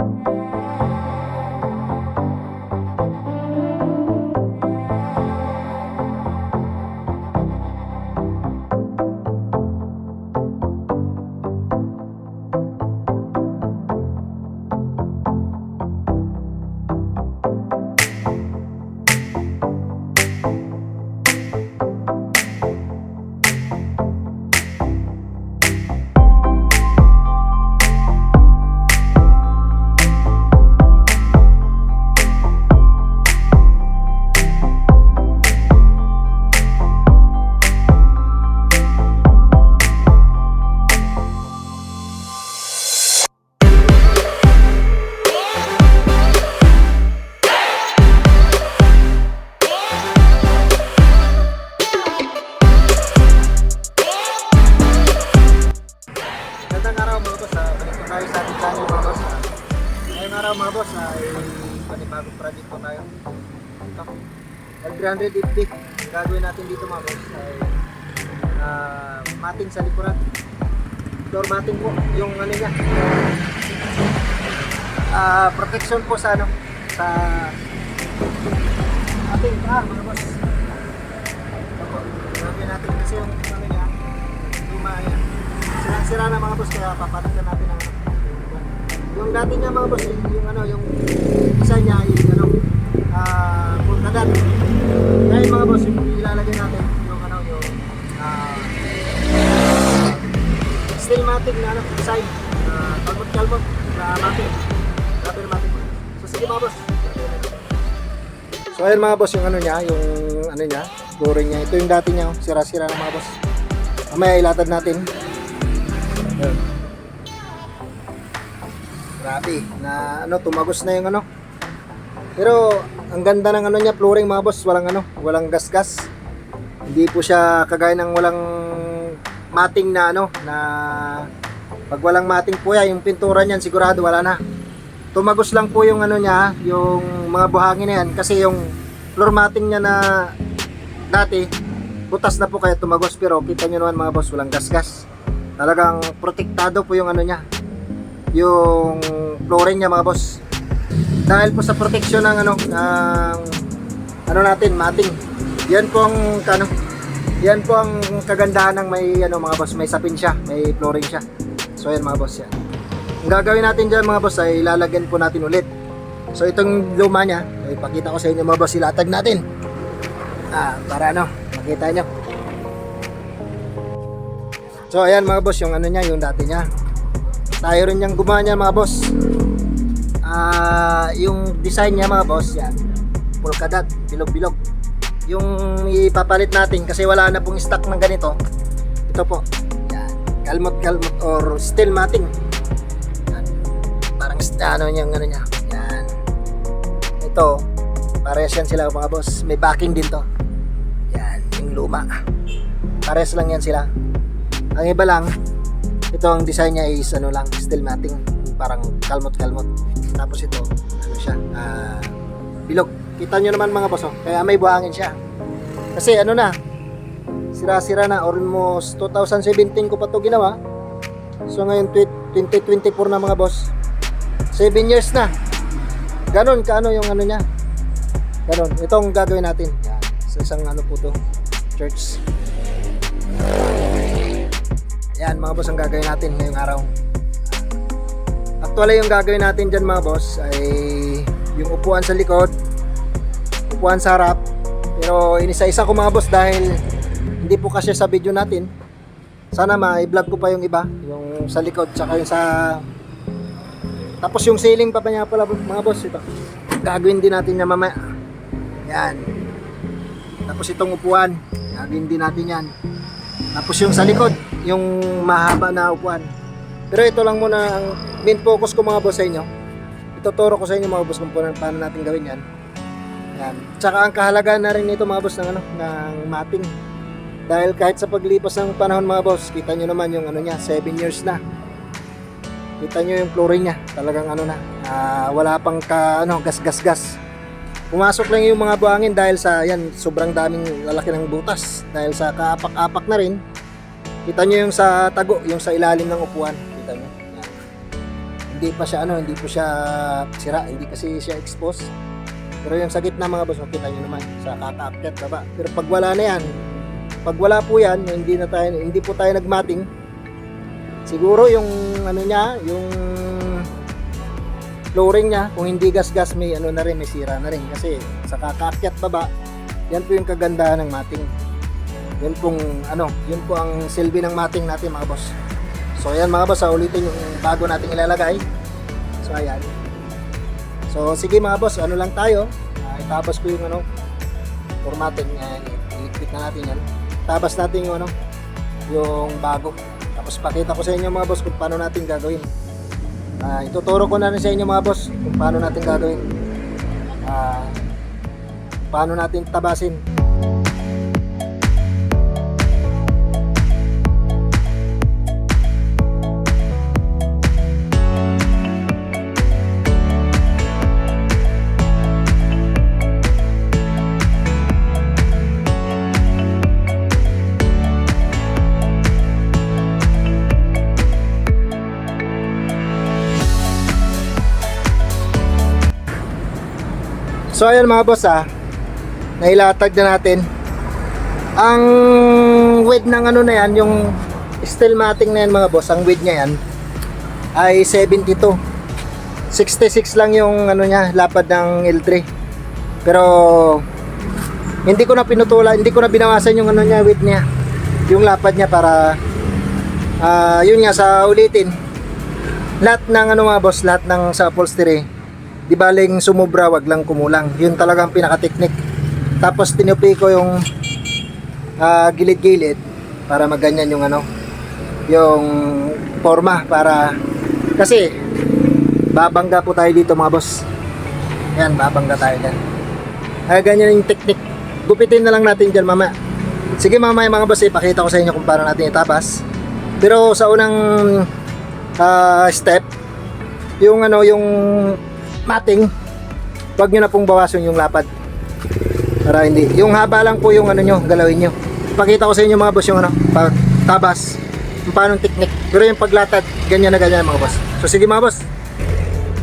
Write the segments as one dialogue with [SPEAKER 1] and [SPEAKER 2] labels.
[SPEAKER 1] Magandang Mating po. Yung ano niya. ah protection po sa ano sa ating ah mga boss. Gagawin natin kasi yung ano niya luma yan. Sira-sira na mga boss kaya papalitan natin ang yung dati niya mga boss, yung, ano, yung isa niya yung ano, ah, uh, kagat. Ngayon mga boss, yung ilalagay natin yung ano, yung ah, steel matic na ano, design. Uh, kalmot-kalmot na matic. Rubber matic. So sige mga boss. So ayun mga boss, yung ano niya, yung ano niya, flooring niya. Ito yung dati niya, oh, sira-sira na mga boss. Mamaya ilatad natin. Ayun. Grabe, na ano, tumagos na yung ano. Pero ang ganda ng ano niya, flooring mga boss, walang ano, walang gas-gas. Hindi po siya kagaya ng walang mating na ano, na pag walang mating po yan, yung pintura niyan sigurado wala na. Tumagos lang po yung ano niya, yung mga buhangin na yan kasi yung floor matting niya na dati butas na po kaya tumagos. Pero kita nyo naman mga boss walang gas-gas. Talagang protektado po yung ano niya yung flooring niya mga boss. Dahil po sa protection ng ano ng ano natin mating. Yan po ang ano yan po ang kagandahan ng may ano mga boss. May sapin siya may flooring siya. So yan mga boss yan. Ang gagawin natin dyan mga boss ay ilalagyan po natin ulit. So itong luma niya ay pakita ko sa inyo mga boss ilatag natin. Ah para ano makita nyo so ayan mga boss yung ano niya yung dati niya. Tayo rin yung gumawa niya mga boss. Ah yung design niya mga boss yan. Polkadot bilog bilog yung ipapalit natin kasi wala na pong stock ng ganito. Ito po. Yan. Kalmot kalmot or steel matting. Yan. parang ano yung ano niya. Yan. Ito. Parehas yan sila mga boss. May backing din to. Yan. Yung luma. Parehas lang yan sila. Ang iba lang ito ang design niya is ano lang steel matting. Parang kalmot kalmot. Tapos ito ano siya? Ah, bilog kita nyo naman mga boss oh. kaya may buhangin siya. Kasi ano na sira sira na. Almost 2017 ko pa to ginawa. So ngayon twi- 2024 na mga boss. 7 years na. Ganon kaano yung ano niya. Ganon. Itong gagawin natin. Yan. Sa isang ano po to church. Yan mga boss ang gagawin natin ngayong araw. Actually yung gagawin natin dyan mga boss ay yung upuan sa likod, upuan sa harap. Pero inisa-isa ko mga boss dahil hindi po kasi sa video natin. Sana ma-vlog ko pa yung iba, yung sa likod tsaka yung sa tapos yung ceiling pa pa niya pala mga boss ito. Gagawin din natin niya mamaya. Yan. Tapos itong upuan, gagawin din natin yan. Tapos yung sa likod, yung mahaba na upuan. Pero ito lang muna ang main focus ko mga boss sa inyo. Ituturo ko sa inyo mga boss kung paano, natin gawin yan. Yan. Tsaka ang kahalagaan na rin nito mga boss ng ano, ng mating. Dahil kahit sa paglipas ng panahon mga boss, kita nyo naman yung ano niya, 7 years na. Kita nyo yung flooring niya, talagang ano na, ah, wala pang ka, ano, gas gas gas. Pumasok lang yung mga buhangin dahil sa yan, sobrang daming lalaki ng butas. Dahil sa kaapak-apak na rin, Kita nyo yung sa tago, yung sa ilalim ng upuan. Kita nyo. Yan. hindi pa siya ano, hindi po siya sira, hindi kasi siya exposed. Pero yung sa gitna mga boss, makita nyo naman sa kakaakyat baba. Pero pag wala na yan, pag wala po yan, hindi na tayo, hindi po tayo nagmating. Siguro yung ano niya, yung flooring niya, kung hindi gas-gas may ano na rin, may sira na rin. Kasi sa kakaakyat baba, yan po yung kagandahan ng mating. Yun pong ano, yun po ang silbi ng mating natin mga boss. So ayan mga boss, ah, ulitin yung bago nating ilalagay. So ayan. So sige mga boss, ano lang tayo. Uh, itabas ko yung ano, formatting. Ayan, i-click na natin yan. Tabas natin yung ano, yung bago. Tapos pakita ko sa inyo mga boss kung paano natin gagawin. Ah, ituturo ko na rin sa inyo mga boss kung paano natin gagawin. Ah, paano natin tabasin. So ayan mga boss ah, nailatag na natin. Ang width ng ano na yan, yung steel matting na yan mga boss, ang width niya yan ay 72. 66 lang yung ano niya, lapad ng L3. Pero hindi ko na pinutulan, hindi ko na binawasan yung ano niya, width niya. Yung lapad niya para ah yun nga sa ulitin. Lahat ng ano mga boss, lahat ng sa upholstery di baling sumubra wag lang kumulang. Yun talagang pinaka-technique. Tapos tinupi ko yung ah, gilid-gilid para maganyan yung ano yung forma para kasi babangga po tayo dito mga boss. Yan babangga tayo dyan. Kaya ganyan yung technique. Gupitin na lang natin dyan mama. Sige mamaya mga boss ipakita ko sa inyo kung paano natin itabas pero sa unang ah, step yung ano yung mating wag nyo na pong bawasan yung lapad. Para hindi yung haba lang po yung ano nyo galawin nyo. Ipakita ko sa inyo mga boss yung ano pag tabas. Kung paano yung technique. Pero yung paglatad ganyan na ganyan mga boss. So sige mga boss.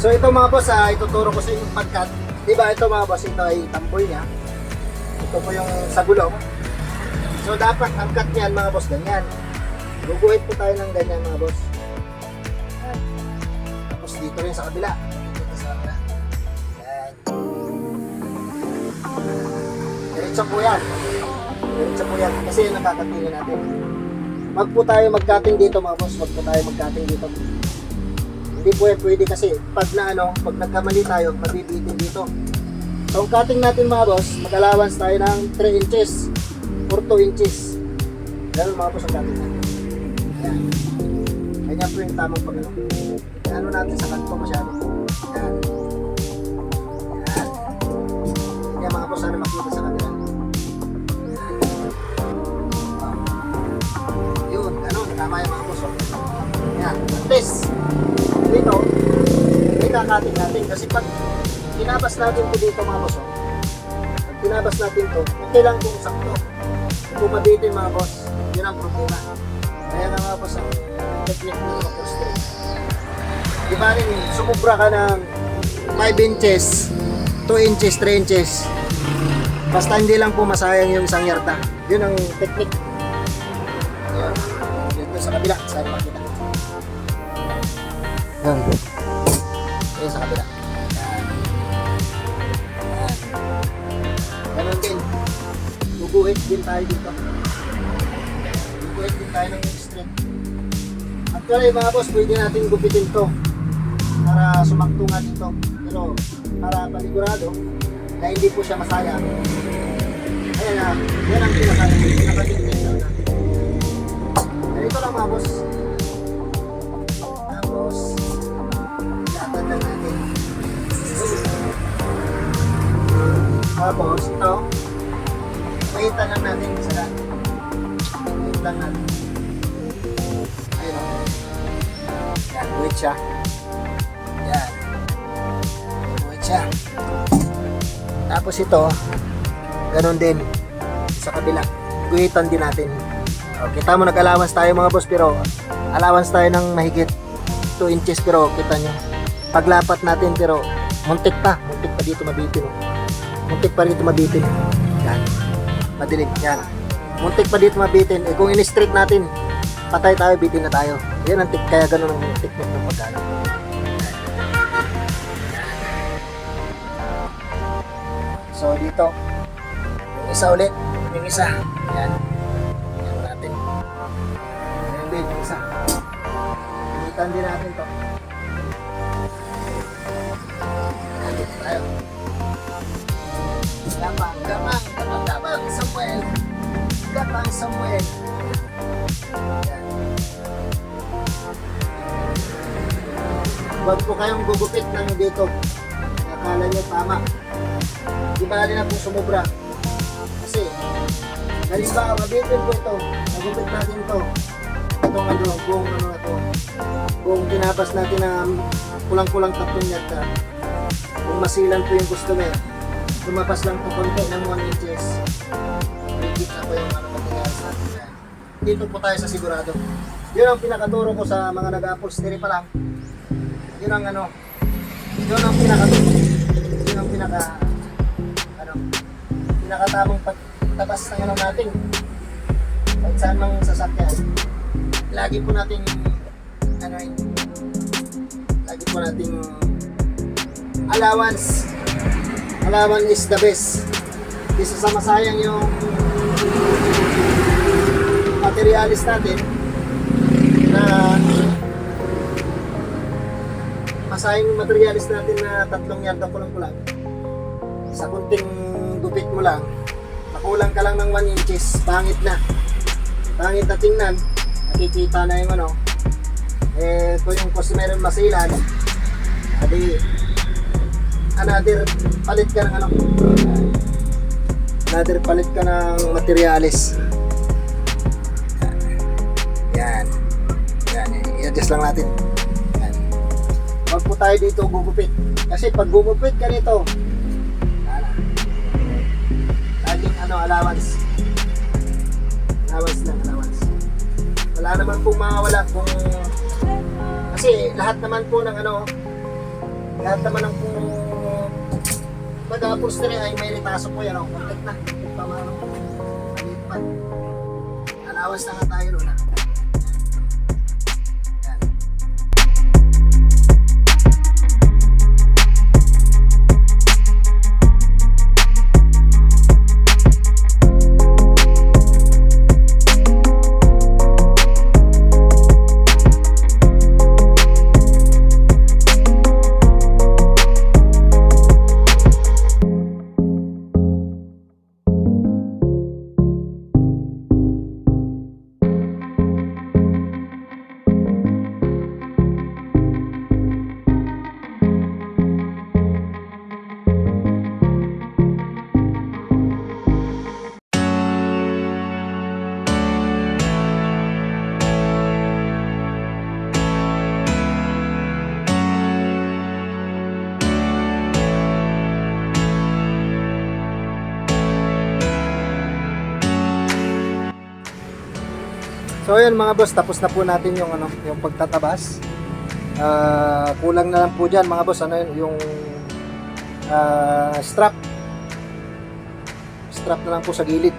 [SPEAKER 1] So ito mga boss ah, ituturo ko sa inyo yung pagkat. Di ba ito mga boss ito ay tamboy niya. Ito po yung sa gulong so dapat ang cut niyan mga boss ganyan. Guguhit po tayo ng ganyan mga boss. Tapos dito rin sa kabila diretso po yan. Diretso po yan. Kasi yung nakakatingin natin. Wag po tayo mag-cutting dito mga boss. Wag po tayo mag-cutting dito. Hindi po yan pwede kasi pag na ano pag nagkamali tayo mabibitin dito. So ang cutting natin mga boss mag-allowance tayo ng 3 inches or 2 inches. Ganun mga boss ang cutting natin. Yan ganyan po yung tamang pag ano ano natin sa kanto masyado. Yan yan yan mga boss sana makita sa kanila kakating natin kasi pag tinabas natin ito dito mga boss oh. pag tinabas natin to okay lang kung sakto. Kung mabitin mga boss yun ang problema. Kaya nga mga boss ang technique ng boss di ba rin sumubra ka ng 5 inches 2 inches 3 inches. Basta hindi lang po masayang yung isang yarda yun ang technique yun sa kabila ganun din guguhit din tayo dito guguhit din tayo ng straight Actually mga boss, pwede natin gupitin to para sumakto nga dito. Pero para panigurado na hindi po siya masayang. Ayan na, yan ang pinaka pinaka-technique natin. Ganito lang mga boss. Tapos, ito, pahitan lang natin sa lahat. Pahitan lang natin. Ayun. Yan, wait. Yan. Wait. Tapos ito, ganun din sa kabila. Guhitan din natin. O, kita mo nag-allowance tayo mga boss pero allowance tayo ng mahigit. 2 inches pero kita nyo paglapat natin pero muntik pa muntik pa dito mabitin oh. Muntik pa dito mabitin. Yan. Madilim. Yan. Muntik pa dito mabitin. Eh kung in-straight natin patay tayo bitin na tayo. Yan ang tik kaya ganun ang technique ng pagkano so dito. Yung isa ulit. Yung isa. Yan. Yan natin. Yan din yung isa. Pilitan din natin to. Nandito tayo. Gamang, gamang, gamang, gamang, Samuel. Gamang, Samuel. Yan. Huwag po kayong gugupit ng dito. Akala nyo tama. Di bali na kung sumubra. Kasi, halimbawa, mabitin po ito. Nagupit natin ito. Itong ano, buong ano na to. Buong tinabas natin na kulang-kulang tatlong yata. Kung masilan po yung customer, lumabas lang po konti ng 1 inches. Higit na po yung ano materials natin. Yan. Dito po tayo sa sigurado. Yun ang pinakaturo ko sa mga nag-upholstery pa lang. Yun ang ano, yun ang pinakaturo. Yun ang pinaka, ano, pinakatamang pagtabas ng ano natin. Kahit saan mang sasakyan. Lagi po natin, ano lagi po nating allowance. Allowance is the best. Hindi sa masayang yung materialis natin na masayang yung materialis natin na tatlong yarda kulang-kulang. Sa kunting gupit mo lang, nakulang ka lang ng 1 inches, pangit na. Pangit na tingnan, nakikita na yung ano, eh, kung yung customer yung masilan, adi, another palit ka ng ano, another palit ka ng materialis. Yan. Yan, i-adjust lang natin. Yan. Huwag po tayo dito gugupit. Kasi pag gugupit ka nito, laging ano, allowance. Allowance lang, allowance. Wala naman pong mawawala kung kasi lahat naman po ng ano, lahat naman ng kung mag-upholstery ay may retaso po yan. Oh. Contact na. Contact pa mga ano. Maliit pa. Allowance na nga tayo nun. So ayan mga boss, tapos na po natin yung ano, yung pagtatabas. Ah, kulang na lang po diyan mga boss, ano yun, yung ah, strap. Strap na lang po sa gilid.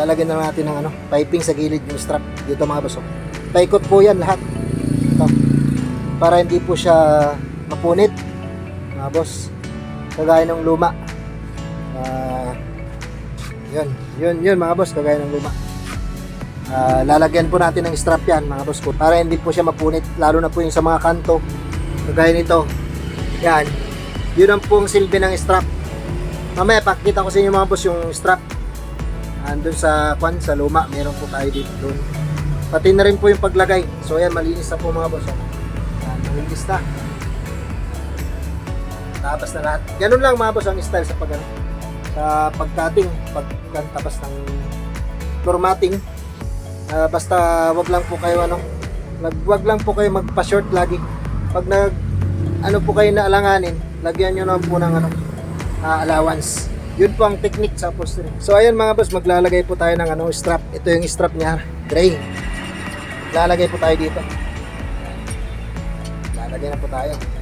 [SPEAKER 1] Lalagyan na natin ng ano, piping sa gilid yung strap dito mga boss. oh. Paikot po 'yan lahat. Ito. Para hindi po siya mapunit. Mga boss. Kagaya ng luma. Ah, yun, yun, yun mga boss, kagaya ng luma. Ah, lalagyan po natin ng strap yan mga boss ko para hindi po siya mapunit lalo na po yung sa mga kanto. Kagaya nito. Yan. Yun ang pong silbi ng strap. Mamaya pakita ko sa inyo mga boss yung strap. Andun sa kwan sa luma. Meron po tayo dito doon. Pati na rin po yung paglagay. So yan malinis na po mga boss oh. yan, malinis na. Tapos na lahat. Ganun lang mga boss ang style sa pag sa pagcutting pagtabas ng floor matting Ah, basta wag lang po kayo ano, wag, wag lang po kayo magpa-short lagi. Pag nag ano po kayo naalanganin, lagyan niyo naman po ng ano, ah, allowance. Yun po ang technique sa upholstery. So ayun mga boss, maglalagay po tayo ng ano, strap. Ito yung strap niya, gray. Lalagay po tayo dito. lagyan na po tayo.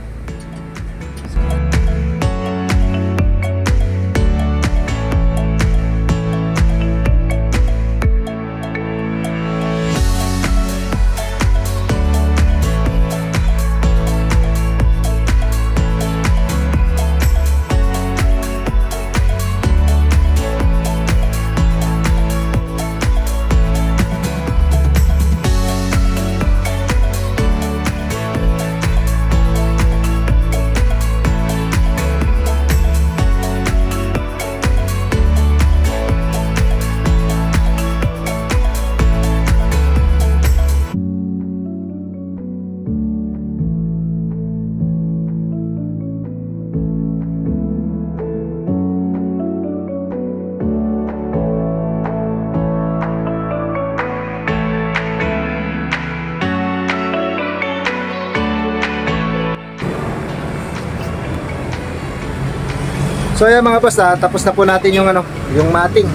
[SPEAKER 1] So ayan mga boss, ah, tapos na po natin yung ano, yung mating.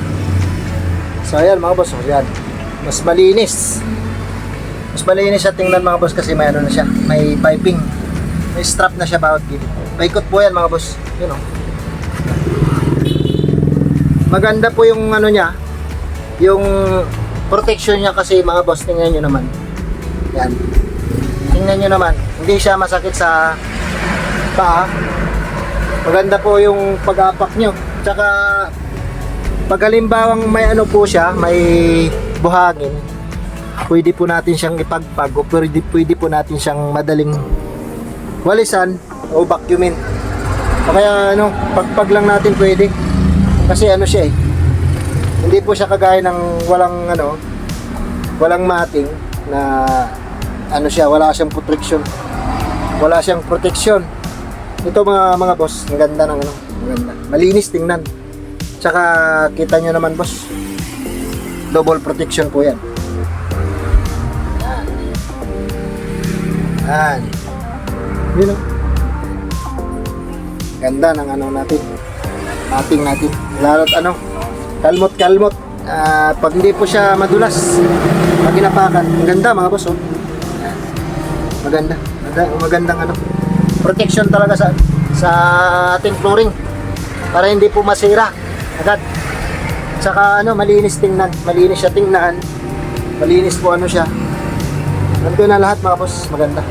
[SPEAKER 1] So ayan mga boss, oh, yan. Mas malinis. Mas malinis siya tingnan mga boss kasi may ano na siya, may piping. May strap na siya bawat gilid. Paikot po yan mga boss. Yun oh. Maganda po yung ano niya, yung protection niya kasi mga boss, tingnan nyo naman. Yan. Tingnan nyo naman, hindi siya masakit sa paa. Maganda po yung pag-apak nyo. Tsaka, pag halimbawang may ano po siya, may buhangin, pwede po natin siyang ipagpag o pwede, pwede po natin siyang madaling walisan o vacuumin. O kaya ano, pagpag lang natin pwede. Kasi ano siya eh. Hindi po siya kagaya ng walang ano, walang mating na ano siya, wala siyang protection. Wala siyang protection. Ito mga mga boss, ang ganda ng ano, ang. Malinis tingnan. Tsaka kita nyo naman boss, double protection po yan. Yan. Yun oh. Ganda ng ano natin. Ating natin. Lalo't ano, kalmot-kalmot. Ah, pag hindi po siya madulas, pag inapakan, ang ganda mga boss oh. Maganda. Maganda, magandang ano, protection talaga sa sa ating flooring para hindi po masira agad. Tsaka ano, malinis tingnan, malinis siya tingnan. Malinis po ano siya. Nandun na lahat mga boss, maganda.